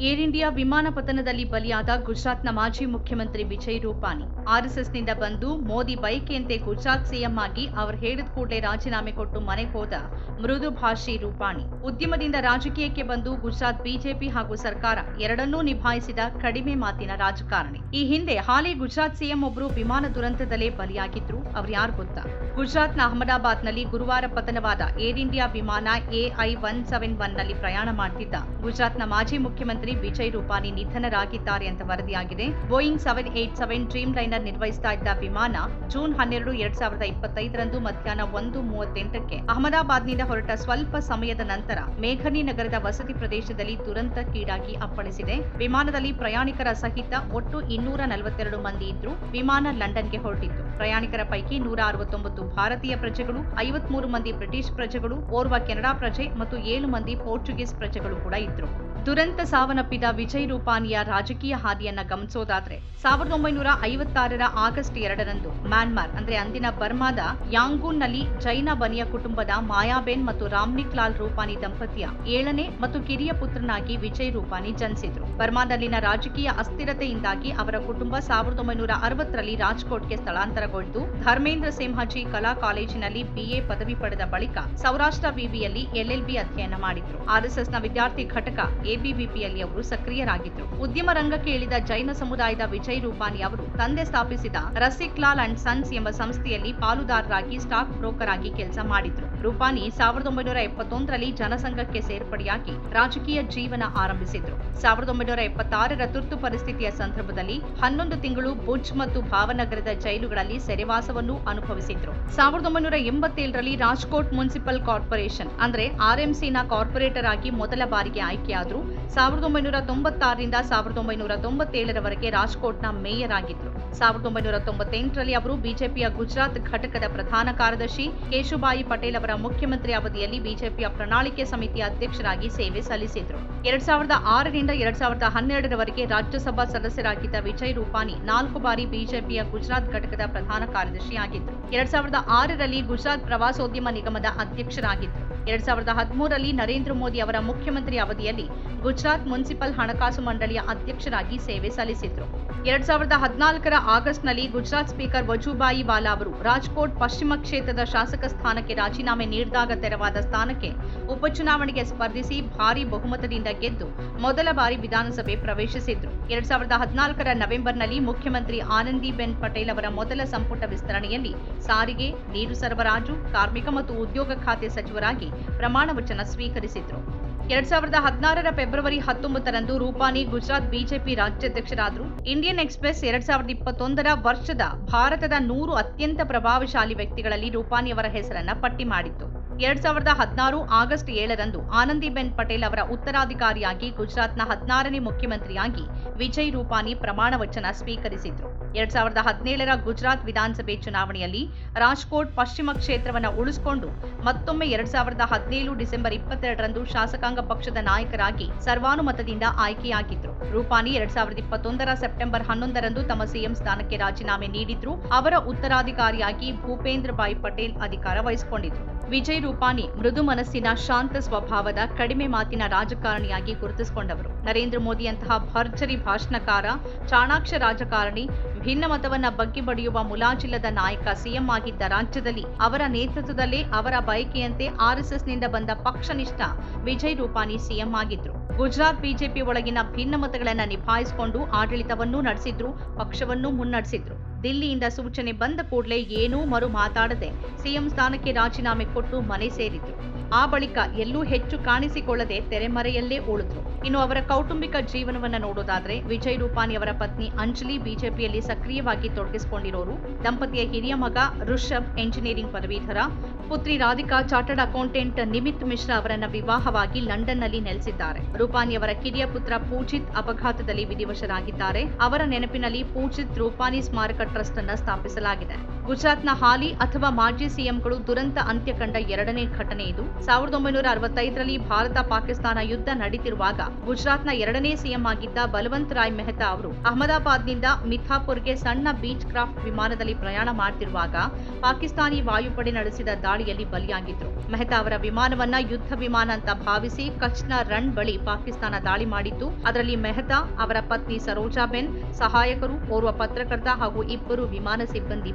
Air India ವಿಮಾನ ಪತನದಲ್ಲಿ ಬಲಿಯಾದ ಗುಜರಾತ್ನ ಮಾಜಿ ಮುಖ್ಯಮಂತ್ರಿ ವಿಜಯ್ ರೂಪಾನಿ. ಆರ್ಎಸ್ಎಸ್ನಿಂದ ಬಂದು ಮೋದಿ ಬಯಕೆಯಂತೆ ಗುಜರಾತ್ ಸಿಎಂ ಆಗಿ ಅವರು ಹೇಳಿದ ಕೂಡಲೇ ರಾಜೀನಾಮೆ ಕೊಟ್ಟು ಮನೆಗೆ ಹೋದ ಮೃದು ಭಾಷಿ ರೂಪಾಣಿ ಉದ್ಯಮದಿಂದ ರಾಜಕೀಯಕ್ಕೆ ಬಂದು ಗುಜರಾತ್ ಬಿಜೆಪಿ ಹಾಗೂ ಸರ್ಕಾರ ಎರಡನ್ನೂ ನಿಭಾಯಿಸಿದ ಕಡಿಮೆ ಮಾತಿನ ರಾಜಕಾರಣಿ. ಈ ಹಿಂದೆ ಹಾಲಿ ಗುಜರಾತ್ ಸಿಎಂ ಒಬ್ಬರು ವಿಮಾನ ದುರಂತದಲ್ಲೇ ಬಲಿಯಾಗಿದ್ರು, ಅವ್ರು ಯಾರು ಗೊತ್ತಾ? ಗುಜರಾತ್ನ ಅಹಮದಾಬಾದ್ನಲ್ಲಿ ಗುರುವಾರ ಪತನವಾದ Air India AI one seven seven ಒನ್ನಲ್ಲಿ ಪ್ರಯಾಣ ಮಾಡ್ತಿದ್ದ ಗುಜರಾತ್ನ ಮಾಜಿ ಮುಖ್ಯಮಂತ್ರಿ ವಿಜಯ್ ರೂಪಾನಿ ನಿಧನರಾಗಿದ್ದಾರೆ ಅಂತ ವರದಿಯಾಗಿದೆ. Boeing seven eight seven Dreamliner ನಿರ್ವಹಿಸ್ತಾ ಇದ್ದ ವಿಮಾನ ಜೂನ್ ಹನ್ನೆರಡು ಎರಡ್ ಸಾವಿರದ ಇಪ್ಪತ್ತೈದರಂದು ಮಧ್ಯಾಹ್ನ ಒಂದು ಮೂವತ್ತೆಂಟಕ್ಕೆ ಅಹಮದಾಬಾದ್ನಿಂದ ಹೊರಟ ಸ್ವಲ್ಪ ಸಮಯದ ನಂತರ ಮೇಘನಿ ನಗರದ ವಸತಿ ಪ್ರದೇಶದಲ್ಲಿ ದುರಂತಕ್ಕೀಡಾಗಿ ಅಪ್ಪಳಿಸಿದೆ. ವಿಮಾನದಲ್ಲಿ ಪ್ರಯಾಣಿಕರ ಸಹಿತ ಒಟ್ಟು ಇನ್ನೂರ ನಲವತ್ತೆರಡು ಮಂದಿ ಇದ್ರು ವಿಮಾನ ಲಂಡನ್ಗೆ ಹೊರಟಿತ್ತು ಪ್ರಯಾಣಿಕರ ಪೈಕಿ ನೂರ ಅರವತ್ತೊಂಬತ್ತು ಭಾರತೀಯ ಪ್ರಜೆಗಳು, ಐವತ್ಮೂರು ಮಂದಿ ಬ್ರಿಟಿಷ್ ಪ್ರಜೆಗಳು, ಓರ್ವ ಕೆನಡಾ ಪ್ರಜೆ ಮತ್ತು ಏಳು ಮಂದಿ ಪೋರ್ಚುಗೀಸ್ ಪ್ರಜೆಗಳು ಕೂಡ ಇದ್ರು. ದುರಂತ ಸಾವನ್ನಪ್ಪಿದ ವಿಜಯ್ ರೂಪಾನಿಯ ರಾಜಕೀಯ ಹಾದಿಯನ್ನ ಗಮನಿಸೋದಾದ್ರೆ ಸಾವಿರದ ಒಂಬೈನೂರ ಐವತ್ತಾರರ ಆಗಸ್ಟ್ ಎರಡರಂದು ಮ್ಯಾನ್ಮಾರ್, ಅಂದ್ರೆ ಅಂದಿನ ಬರ್ಮಾದ ಯಾಂಗೂನ್ನಲ್ಲಿ ಜೈನ ಬನಿಯ ಕುಟುಂಬದ ಮಾಯಾಬೆನ್ ಮತ್ತು ರಾಮ್ನಿಕ್ ಲಾಲ್ ರೂಪಾನಿ ದಂಪತಿಯ ಏಳನೇ ಮತ್ತು ಕಿರಿಯ ಪುತ್ರನಾಗಿ ವಿಜಯ್ ರೂಪಾನಿ ಜನಿಸಿದ್ರು. ಬರ್ಮಾದಲ್ಲಿನ ರಾಜಕೀಯ ಅಸ್ಥಿರತೆಯಿಂದಾಗಿ ಅವರ ಕುಟುಂಬ ಸಾವಿರದ ಒಂಬೈನೂರ ಅರವತ್ತರಲ್ಲಿ ರಾಜ್ಕೋಟ್ಗೆ ಸ್ಥಳಾಂತರಗೊಂಡು ಧರ್ಮೇಂದ್ರ ಸಿಂಹಜಿ ಕಲಾ ಕಾಲೇಜಿನಲ್ಲಿ ಬಿಎ ಪದವಿ ಪಡೆದ ಬಳಿಕ ಸೌರಾಷ್ಟ್ರ ವಿವಿಯಲ್ಲಿ ಎಲ್ಎಲ್ಬಿ ಅಧ್ಯಯನ ಮಾಡಿದ್ರು. ಆರ್ಎಸ್ಎಸ್ನ ವಿದ್ಯಾರ್ಥಿ ಘಟಕ ಎಬಿವಿಪಿಯಲ್ಲಿ ಅವರು ಸಕ್ರಿಯರಾಗಿದ್ದರು. ಉದ್ಯಮ ರಂಗಕ್ಕೆ ಇಳಿದ ಜೈನ ಸಮುದಾಯದ ವಿಜಯ್ ರೂಪಾನಿ ಅವರು ತಂದೆ ಸ್ಥಾಪಿಸಿದ ರಸಿಕ್ ಲಾಲ್ ಅಂಡ್ ಸನ್ಸ್ ಎಂಬ ಸಂಸ್ಥೆಯಲ್ಲಿ ಪಾಲುದಾರರಾಗಿ ಸ್ಟಾಕ್ ಬ್ರೋಕರ್ ಆಗಿ ಕೆಲಸ ಮಾಡಿದ್ರು. ರೂಪಾನಿ ಸಾವಿರದ ಒಂಬೈನೂರ ಎಪ್ಪತ್ತೊಂದರಲ್ಲಿ ಜನಸಂಘಕ್ಕೆ ಸೇರ್ಪಡೆಯಾಗಿ ರಾಜಕೀಯ ಜೀವನ ಆರಂಭಿಸಿದ್ರು. ಸಾವಿರದ ಒಂಬೈನೂರ ಎಪ್ಪತ್ತಾರರ ತುರ್ತು ಪರಿಸ್ಥಿತಿಯ ಸಂದರ್ಭದಲ್ಲಿ ಹನ್ನೊಂದು ತಿಂಗಳು ಭುಜ್ ಮತ್ತು ಭಾವನಗರದ ಜೈಲುಗಳಲ್ಲಿ ಸೆರೆವಾಸವನ್ನು ಅನುಭವಿಸಿದ್ರು. ಸಾವಿರದ ಒಂಬೈನೂರ ಎಂಬತ್ತೇಳರಲ್ಲಿ ರಾಜ್ಕೋಟ್ ಮುನ್ಸಿಪಲ್ ಕಾರ್ಪೊರೇಷನ್, ಅಂದ್ರೆ ಆರ್ಎಂಸಿನ ಕಾರ್ಪೊರೇಟರ್ ಆಗಿ ಮೊದಲ ಬಾರಿಗೆ ಆಯ್ಕೆಯಾದ್ರು ಸಾವಿರದ ಒಂಬೈನೂರ ತೊಂಬತ್ತಾರರಿಂದ ಸಾವಿರದ ಒಂಬೈನೂರ ತೊಂಬತ್ತೇಳರವರೆಗೆ ರಾಜ್ಕೋಟ್ನ ಮೇಯರ್ ಆಗಿದ್ರು ಸಾವಿರದ ಒಂಬೈನೂರ ತೊಂಬತ್ತೆಂಟರಲ್ಲಿ ಅವರು ಬಿಜೆಪಿಯ ಗುಜರಾತ್ ಘಟಕದ ಪ್ರಧಾನ ಕಾರ್ಯದರ್ಶಿ, ಕೇಶುಬಾಯಿ ಪಟೇಲ್ ಅವರ ಮುಖ್ಯಮಂತ್ರಿ ಅವಧಿಯಲ್ಲಿ ಬಿಜೆಪಿಯ ಪ್ರಣಾಳಿಕೆ ಸಮಿತಿಯ ಅಧ್ಯಕ್ಷರಾಗಿ ಸೇವೆ ಸಲ್ಲಿಸಿದ್ರು. ಎರಡ್ ಸಾವಿರದ ಆರರಿಂದ ಎರಡ್ ಸಾವಿರದ ಹನ್ನೆರಡರವರೆಗೆ ರಾಜ್ಯಸಭಾ ಸದಸ್ಯರಾಗಿದ್ದ ವಿಜಯ್ ರೂಪಾನಿ ನಾಲ್ಕು ಬಾರಿ ಬಿಜೆಪಿಯ ಗುಜರಾತ್ ಘಟಕದ ಪ್ರಧಾನ ಕಾರ್ಯದರ್ಶಿಯಾಗಿದ್ದರು ಎರಡ್ ಸಾವಿರದ ಆರರಲ್ಲಿ ಗುಜರಾತ್ ಪ್ರವಾಸೋದ್ಯಮ ನಿಗಮದ ಅಧ್ಯಕ್ಷರಾಗಿದ್ದರು ಎರಡ್ ಸಾವಿರದ ಹದಿಮೂರರಲ್ಲಿ ನರೇಂದ್ರ ಮೋದಿ ಅವರ ಮುಖ್ಯಮಂತ್ರಿ ಅವಧಿಯಲ್ಲಿ ಗುಜರಾತ್ ಮುನ್ಸಿಪಲ್ ಹಣಕಾಸು ಮಂಡಳಿಯ ಅಧ್ಯಕ್ಷರಾಗಿ ಸೇವೆ ಸಲ್ಲಿಸಿದ್ರು. ಎರಡ್ ಸಾವಿರದ ಹದಿನಾಲ್ಕರ ಆಗಸ್ಟ್ನಲ್ಲಿ ಗುಜರಾತ್ ಸ್ಪೀಕರ್ ವಜುಭಾಯಿ ವಾಲಾ ಅವರು ರಾಜ್ಕೋಟ್ ಪಶ್ಚಿಮ ಕ್ಷೇತ್ರದ ಶಾಸಕ ಸ್ಥಾನಕ್ಕೆ ರಾಜೀನಾಮೆ ನೀಡಿದಾಗ ತೆರವಾದ ಸ್ಥಾನಕ್ಕೆ ಉಪಚುನಾವಣೆಗೆ ಸ್ಪರ್ಧಿಸಿ ಭಾರೀ ಬಹುಮತದಿಂದ ಗೆದ್ದು ಮೊದಲ ಬಾರಿ ವಿಧಾನಸಭೆ ಪ್ರವೇಶಿಸಿದ್ರು. ಎರಡ್ ಸಾವಿರದ ಹದಿನಾಲ್ಕರ ನವೆಂಬರ್ನಲ್ಲಿ ಮುಖ್ಯಮಂತ್ರಿ ಆನಂದಿಬೆನ್ ಪಟೇಲ್ ಅವರ ಮೊದಲ ಸಂಪುಟ ವಿಸ್ತರಣೆಯಲ್ಲಿ ಸಾರಿಗೆ, ನೀರು ಸರಬರಾಜು, ಕಾರ್ಮಿಕ ಮತ್ತು ಉದ್ಯೋಗ ಖಾತೆ ಸಚಿವರಾಗಿ ಪ್ರಮಾಣ ವಚನ ಸ್ವೀಕರಿಸಿದ್ರು. ಎರಡ್ ಸಾವಿರದ ಹದಿನಾರರ ಫೆಬ್ರವರಿ ಹತ್ತೊಂಬತ್ತರಂದು ರೂಪಾನಿ ಗುಜರಾತ್ ಬಿಜೆಪಿ ರಾಜ್ಯಾಧ್ಯಕ್ಷರಾದರು. ಇಂಡಿಯನ್ ಎಕ್ಸ್ಪ್ರೆಸ್ ಎರಡ್ ಸಾವಿರದ ಇಪ್ಪತ್ತೊಂದರ ವರ್ಷದ ಭಾರತದ ನೂರು ಅತ್ಯಂತ ಪ್ರಭಾವಶಾಲಿ ವ್ಯಕ್ತಿಗಳಲ್ಲಿ ರೂಪಾನಿ ಅವರ ಹೆಸರನ್ನ ಪಟ್ಟಿ ಮಾಡಿತ್ತು. ಎರಡ್ ಸಾವಿರದ ಹದಿನಾರು ಆಗಸ್ಟ್ ಏಳರಂದು ಆನಂದಿಬೆನ್ ಪಟೇಲ್ ಅವರ ಉತ್ತರಾಧಿಕಾರಿಯಾಗಿ ಗುಜರಾತ್ನ ಹದಿನಾರನೇ ಮುಖ್ಯಮಂತ್ರಿಯಾಗಿ ವಿಜಯ್ ರೂಪಾನಿ ಪ್ರಮಾಣ ವಚನ ಸ್ವೀಕರಿಸಿದ್ರು. ಎರಡ್ ಸಾವಿರದ ಹದಿನೇಳರ ಗುಜರಾತ್ ವಿಧಾನಸಭೆ ಚುನಾವಣೆಯಲ್ಲಿ ರಾಜ್ಕೋಟ್ ಪಶ್ಚಿಮ ಕ್ಷೇತ್ರವನ್ನು ಉಳಿಸಿಕೊಂಡು ಮತ್ತೊಮ್ಮೆ ಎರಡ್ ಸಾವಿರದ ಹದಿನೇಳು ಡಿಸೆಂಬರ್ ಇಪ್ಪತ್ತೆರಡರಂದು ಶಾಸಕಾಂಗ ಪಕ್ಷದ ನಾಯಕರಾಗಿ ಸರ್ವಾನುಮತದಿಂದ ಆಯ್ಕೆಯಾಗಿದ್ರು. ರೂಪಾನಿ ಎರಡ್ ಸಾವಿರದ ಇಪ್ಪತ್ತೊಂದರ ಸೆಪ್ಟೆಂಬರ್ ಹನ್ನೊಂದರಂದು ತಮ್ಮ ಸಿಎಂ ಸ್ಥಾನಕ್ಕೆ ರಾಜೀನಾಮೆ ನೀಡಿದ್ರು. ಅವರ ಉತ್ತರಾಧಿಕಾರಿಯಾಗಿ ಭೂಪೇಂದ್ರ ಭಾಯ್ ಪಟೇಲ್ ಅಧಿಕಾರ ವಹಿಸಿಕೊಂಡಿದ್ರು. ವಿಜಯ್ ರೂಪಾನಿ ಮೃದು ಮನಸ್ಸಿನ ಶಾಂತ ಸ್ವಭಾವದ ಕಡಿಮೆ ಮಾತಿನ ರಾಜಕಾರಣಿಯಾಗಿ ಗುರುತಿಸಿಕೊಂಡವರು. ನರೇಂದ್ರ ಮೋದಿಯಂತಹ ಭರ್ಜರಿ ಭಾಷಣಕಾರ, ಚಾಣಾಕ್ಷ ರಾಜಕಾರಣಿ, ಭಿನ್ನ ಮತವನ್ನ ಬಗ್ಗಿ ಬಡಿಯುವ ಮುಲಾಜಿಲ್ಲದ ನಾಯಕ, ಸಿಎಂ ಆಗಿದ್ದ ರಾಜ್ಯದಲ್ಲಿ ಅವರ ನೇತೃತ್ವದಲ್ಲೇ ಅವರ ಬಯಕೆಯಂತೆ ಆರ್ಎಸ್ಎಸ್ನಿಂದ ಬಂದ ಪಕ್ಷನಿಷ್ಠ ವಿಜಯ್ ರೂಪಾನಿ ಸಿಎಂ ಆಗಿದ್ರು. ಗುಜರಾತ್ ಬಿಜೆಪಿ ಒಳಗಿನ ಭಿನ್ನಮತಗಳನ್ನ ನಿಭಾಯಿಸಿಕೊಂಡು ಆಡಳಿತವನ್ನೂ ನಡೆಸಿದ್ರು, ಪಕ್ಷವನ್ನೂ ಮುನ್ನಡೆಸಿದ್ರು. ದಿಲ್ಲಿಯಿಂದ ಸೂಚನೆ ಬಂದ ಕೂಡಲೇ ಏನೂ ಮರು ಮಾತಾಡದೆ ಸಿಎಂ ಸ್ಥಾನಕ್ಕೆ ರಾಜೀನಾಮೆ ಕೊಟ್ಟು ಮನೆ ಸೇರಿದ್ರು. ಆ ಬಳಿಕ ಎಲ್ಲೂ ಹೆಚ್ಚು ಕಾಣಿಸಿಕೊಳ್ಳದೆ ತೆರೆಮರೆಯಲ್ಲೇ ಉಳಿದ್ರು. ಇನ್ನು ಅವರ ಕೌಟುಂಬಿಕ ಜೀವನವನ್ನ ನೋಡೋದಾದ್ರೆ ವಿಜಯ್ ರೂಪಾನಿ ಅವರ ಪತ್ನಿ ಅಂಜಲಿ ಬಿಜೆಪಿಯಲ್ಲಿ ಸಕ್ರಿಯವಾಗಿ ತೊಡಗಿಸಿಕೊಂಡಿರೋರು. ದಂಪತಿಯ ಹಿರಿಯ ಮಗ ಋಷಭ್ ಎಂಜಿನಿಯರಿಂಗ್ ಪದವೀಧರ. ಪುತ್ರಿ ರಾಧಿಕಾ ಚಾರ್ಟರ್ಡ್ ಅಕೌಂಟೆಂಟ್ ನಿಮಿತ್ ಮಿಶ್ರಾ ಅವರನ್ನ ವಿವಾಹವಾಗಿ ಲಂಡನ್ನಲ್ಲಿ ನೆಲೆಸಿದ್ದಾರೆ. ರೂಪಾನಿ ಅವರ ಕಿರಿಯ ಪುತ್ರ ಪೂಜಿತ್ ಅಪಘಾತದಲ್ಲಿ ವಿಧಿವಶರಾಗಿದ್ದಾರೆ. ಅವರ ನೆನಪಿನಲ್ಲಿ ಪೂಜಿತ್ ರೂಪಾನಿ ಸ್ಮಾರಕ ಟ್ರಸ್ಟ್ ಅನ್ನ ಸ್ಥಾಪಿಸಲಾಗಿದೆ. ಗುಜರಾತ್ನ ಹಾಲಿ ಅಥವಾ ಮಾಜಿ ಸಿಎಂಗಳು ದುರಂತ ಅಂತ್ಯ ಕಂಡ ಎರಡನೇ ಘಟನೆ ಇದು. ಸಾವಿರದ ಒಂಬೈನೂರ ಅರವತ್ತೈದರಲ್ಲಿ ಭಾರತ ಪಾಕಿಸ್ತಾನ ಯುದ್ಧ ನಡೀತಿರುವಾಗ ಗುಜರಾತ್ನ ಎರಡನೇ ಸಿಎಂ ಆಗಿದ್ದ ಬಲವಂತ್ ರಾಯ್ ಮೆಹ್ತಾ ಅವರು ಅಹಮದಾಬಾದ್ನಿಂದ ಮಿಥಾಪುರ್ಗೆ ಸಣ್ಣ ಬೀಚ್ ಕ್ರಾಫ್ಟ್ ವಿಮಾನದಲ್ಲಿ ಪ್ರಯಾಣ ಮಾಡ್ತಿರುವಾಗ ಪಾಕಿಸ್ತಾನಿ ವಾಯುಪಡೆ ನಡೆಸಿದ ದಾಳಿಯಲ್ಲಿ ಬಲಿಯಾಗಿದ್ರು. ಮೆಹ್ತಾ ಅವರ ವಿಮಾನವನ್ನ ಯುದ್ಧ ವಿಮಾನ ಅಂತ ಭಾವಿಸಿ ಕಚ್ನ ರಣ್ ಬಳಿ ಪಾಕಿಸ್ತಾನ ದಾಳಿ ಮಾಡಿತ್ತು ಅದರಲ್ಲಿ ಮೆಹ್ತಾ ಅವರ ಪತ್ನಿ ಸರೋಜಾಬೆನ್ ಸಹಾಯಕರು, ಓರ್ವ ಪತ್ರಕರ್ತ ಹಾಗೂ ಇಬ್ಬರು ವಿಮಾನ ಸಿಬ್ಬಂದಿ